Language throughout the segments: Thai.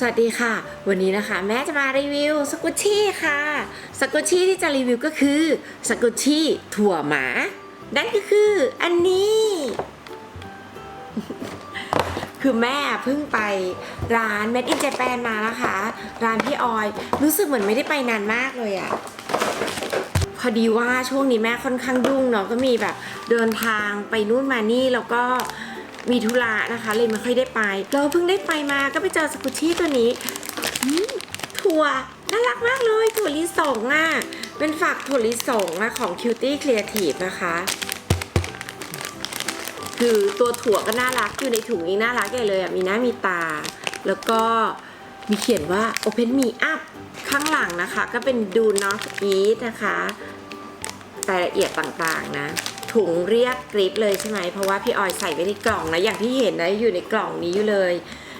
สวัสดีค่ะ วันนี้นะคะ แม่จะมารีวิวสกุชชี่ค่ะสกุชชี่ที่จะรีวิวก็คือสกุชชี่ถั่วหมานั่นก็คืออันนี้ คือแม่เพิ่งไปร้าน Made in Japan มานะคะ ร้านพี่ออย รู้สึกเหมือนไม่ได้ไปนานมากเลยอะพอดีว่าช่วงนี้แม่ค่อนข้างยุ่งเนาะก็มีแบบเดินทางไปนู่นมานี่แล้วก็ มีธุระนะคะ เลยไม่ค่อยได้ไป เราเพิ่งได้ไปมาก็ไปเจอสกุชชี่ตัวนี้ถั่วน่ารักมากเลยถั่วลิสงอะ่ะเป็นฝักถั่วลิสงอะของ Cutie Creative นะคะ คือตัวถั่วก็น่ารักอยู่ในถุงนี้น่ารักใหญ่เลยอะมีหน้ามีตา แล้วก็มีเขียนว่า Open Me Up ข้างหลังนะคะ ก็เป็น Do Not Eat นะคะรายละเอียดต่างๆนะ ถุงเรียกกริปเลยใช่ไหมเพราะว่าพี่ออยใส่ไว้ในกล่องนะอย่างที่เห็นนะอยู่ในกล่องนี้อยู่เลย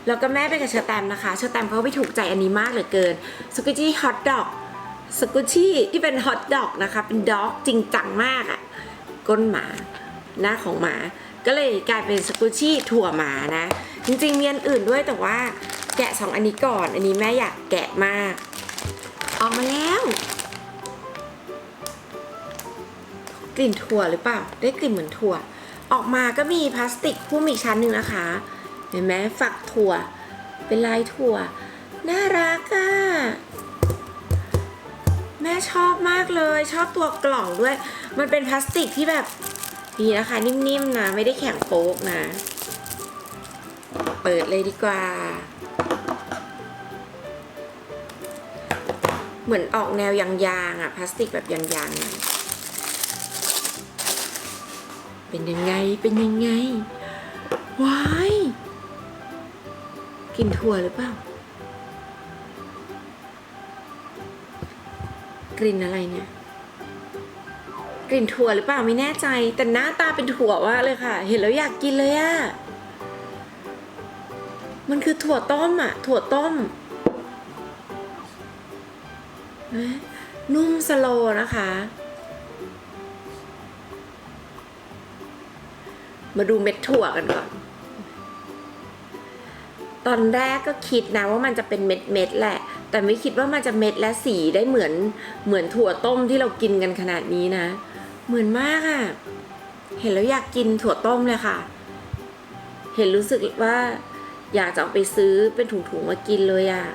แล้วก็แม่ไปกับเชอแตมนะคะเชอแตมเขาไปถูกใจอันนี้มากเหลือเกินสกุชี่ฮอทดอกสกุชี่ที่เป็นฮอทดอกนะคะเป็นด็อกจริงจังมากอะ่ะก้นหมาหน้าของหมา ก็เลยกลายเป็นสกุชี่ถั่วหมานะ จริงๆมีอันอื่นด้วยแต่ว่าแกะสองอันนี้ก่อน อันนี้แม่อยากแกะมาก ออกมาแล้ว กลิ่นถั่วหรือเปล่า ได้กลิ่นเหมือนถั่ว ออกมาก็มีพลาสติกหุ้มอีกชั้นหนึ่งนะคะ เห็นไหมฝักถั่ว เป็นลายถั่ว น่ารักอะ่ะ แม่ชอบมากเลย ชอบตัวกล่องด้วย มันเป็นพลาสติกที่แบบดีนะคะ นิ่มๆนะ ไม่ได้แข็งโป๊กนะ เปิดเลยดีกว่า เหมือนออกแนวยางๆอะพลาสติกแบบยางๆ เป็นยังไงเป็นยังไงว้ายกลินถั่วหรือเปล่ากลิ่นอะไรเนี่ย กลิ่นถั่วหรือเปล่าไม่แน่ใจ แต่หน้าตาเป็นถั่วว่าเลยค่ะ เห็นแล้วอยากกินเลยอะมันคือถั่วต้มอะถั่วต้มนุ่มสโลนะคะ มาดูเม็ดถั่วกันก่อน ตอนแรกก็คิดนะว่ามันจะเป็นเม็ดเม็ดๆแหละ แต่ไม่คิดว่ามันจะเม็ดและสีได้เหมือนเหมือนถั่วต้มที่เรากินกันขนาดนี้นะ เหมือนมากอะ่ะ เห็นแล้วอยากกินถั่วต้มเลยค่ะ เห็นรู้สึกว่าอยากจะเอาไปซื้อเป็นถุงๆมากินเลยอะ่ะ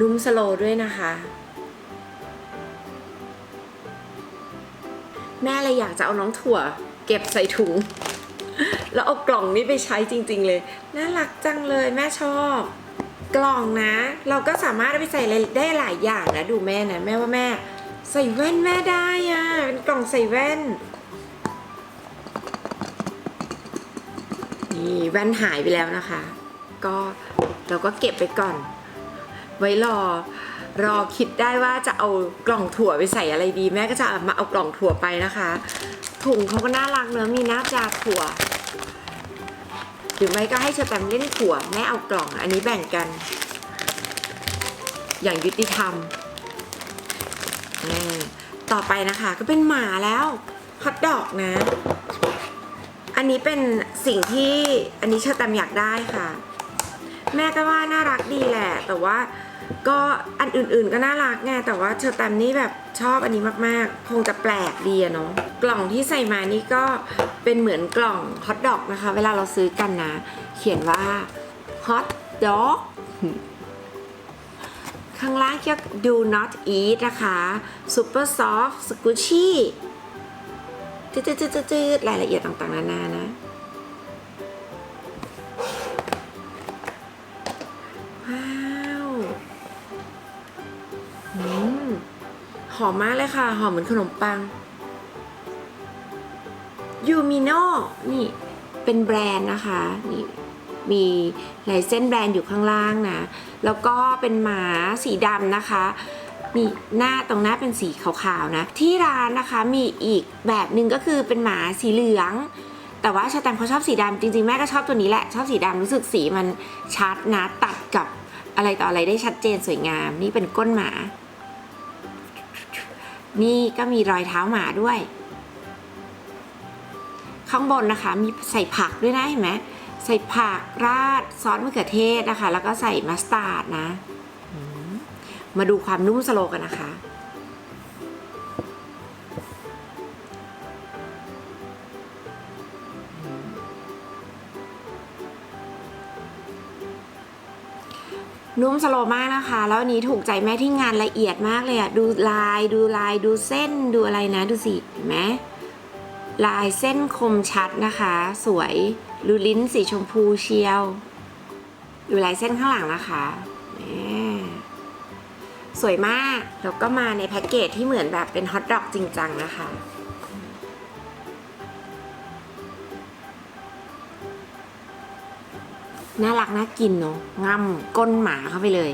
นุ่มสโลด้วยนะคะ แม่เลยอยากจะเอาน้องถั่ว เก็บใส่ถุง แล้วเอากล่องนี้ไปใช้จริง ๆ เลย น่ารักจังเลยแม่ชอบ กล่องนะ เราก็สามารถไปใส่อะไรได้หลายอย่างนะดูแม่นะแม่ว่าแม่ ใส่แว่นแม่ได้อะเป็นกล่องใส่แว่นนี่แว่นหายไปแล้วนะคะ ก็เราก็เก็บไปก่อน ไว้รอ รอคิดได้ว่าจะเอากล่องถั่วไปใส่อะไรดี แม่ก็จะมาเอากล่องถั่วไปนะคะ ถุงเขาก็น่ารักเนอะมีหน้าจาถั่วหรือไม่ก็ให้เชอแตมเล่นถั่วแม่เอากล่อง อันนี้แบ่งกัน อย่างยุติธรรมอ่ต่อไปนะคะก็เป็นหมาแล้วฮอตดอกนะ อันนี้เป็นสิ่งที่อันนี้เชอแตมอยากได้ค่ะ แม่ก็ว่าน่ารักดีแหละ แต่ว่า ก็อันอื่นๆก็น่ารักไงแต่ว่าเชอร์แตมนี่แบบชอบอันนี้มากๆ คงจะแปลกดีอะเนาะกล่องที่ใส่มานี่ก็เป็นเหมือนกล่องฮอทดอกนะคะ เวลาเราซื้อกันนะ เขียนว่าฮอทดอกข้างล่างเขียน do not eat นะคะ super soft squishy จืดๆๆๆรายละเอียดต่างๆ นานานะ หอมมากเลยค่ะ หอมเหมือนขนมปัง ยูมิโนนี่เป็นแบรนด์นะคะ นี่มีลายเส้นแบรนด์อยู่ข้างล่างนะ แล้วก็เป็นหมาสีดำนะคะนี่หน้าตรงหน้าเป็นสีขาวๆนะ ที่ร้านนะคะมีอีกแบบหนึ่งก็คือเป็นหมาสีเหลือง แต่ว่าชาแตมเขาชอบสีดำจริงๆแม่ก็ชอบตัวนี้แหละ ชอบสีดำรู้สึกสีมันชัดนะตัดกับอะไรต่ออะไรได้ชัดเจนสวยงาม นี่เป็นก้นหมา นี่ก็มีรอยเท้าหมาด้วย ข้างบนนะคะมีใส่ผักด้วยนะเห็นไหมใส่ผักราดซอสมะเขือเทศนะคะ แล้วก็ใส่มัสตาร์ดนะอืมมาดูความนุ่มสโลกันนะคะ นุ่มสโลมากนะคะ แล้วอันนี้ถูกใจแม่ที่งานละเอียดมากเลยอะดูลายดูลายดูเส้นดูอะไรนะดูสิเห็นไหมลายเส้นคมชัดนะคะ สวยดูลิ้นสีชมพูเชียว ดูลายเส้นข้างหลังนะคะสวยมาก แล้วก็มาในแพ็กเกจที่เหมือนแบบเป็นฮอทดอกจริงจังนะคะ น่ารักน่ากินเนาะง่ำก้นหมาเข้าไปเลย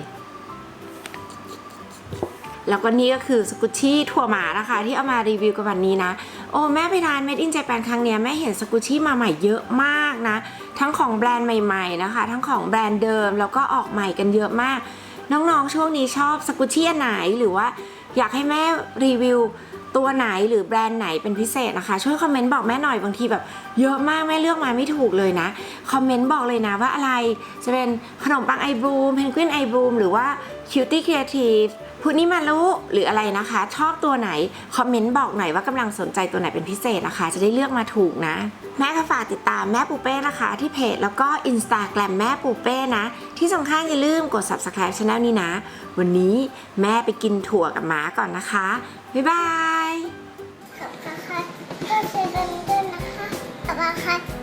แล้วก็นี่ก็คือสกุชชี่ถั่วหมานะคะ ที่เอามารีวิวกันวันนี้นะ โอ้แม่ไปทาน Made in Japan ครั้งเนี้ยแม่เห็นสกุชชี่มาใหม่เยอะมากนะ ทั้งของแบรนด์ใหม่ๆนะคะ ทั้งของแบรนด์เดิมแล้วก็ออกใหม่กันเยอะมาก น้องๆช่วงนี้ชอบสกุชชี่อันไหนหรือว่า อยากให้แม่รีวิว ตัวไหนหรือแบรนด์ไหนเป็นพิเศษนะคะ ช่วยคอมเมนต์บอกแม่หน่อยบางทีแบบเยอะมากแม่เลือกมาไม่ถูกเลยนะ คอมเมนต์บอกเลยนะว่าอะไรจะเป็นขนมปังไอบลูมเพนกวินไอบลูมหรือว่าคิวตี้ครีเอทีฟพุนิมารุหรืออะไรนะคะ ชอบตัวไหน คอมเมนต์บอกหน่อยว่ากำลังสนใจตัวไหนเป็นพิเศษนะคะ จะได้เลือกมาถูกนะ แม่ก็ฝากติดตามแม่ปูเป้นะคะ ที่เพจแล้วก็ Instagram แม่ปูเป้นะ ที่สำคัญอย่าลืมกด subscribe channel นี้นะ วันนี้แม่ไปกินถั่วกับหมาก่อนนะคะ บ๊ายบาย คุ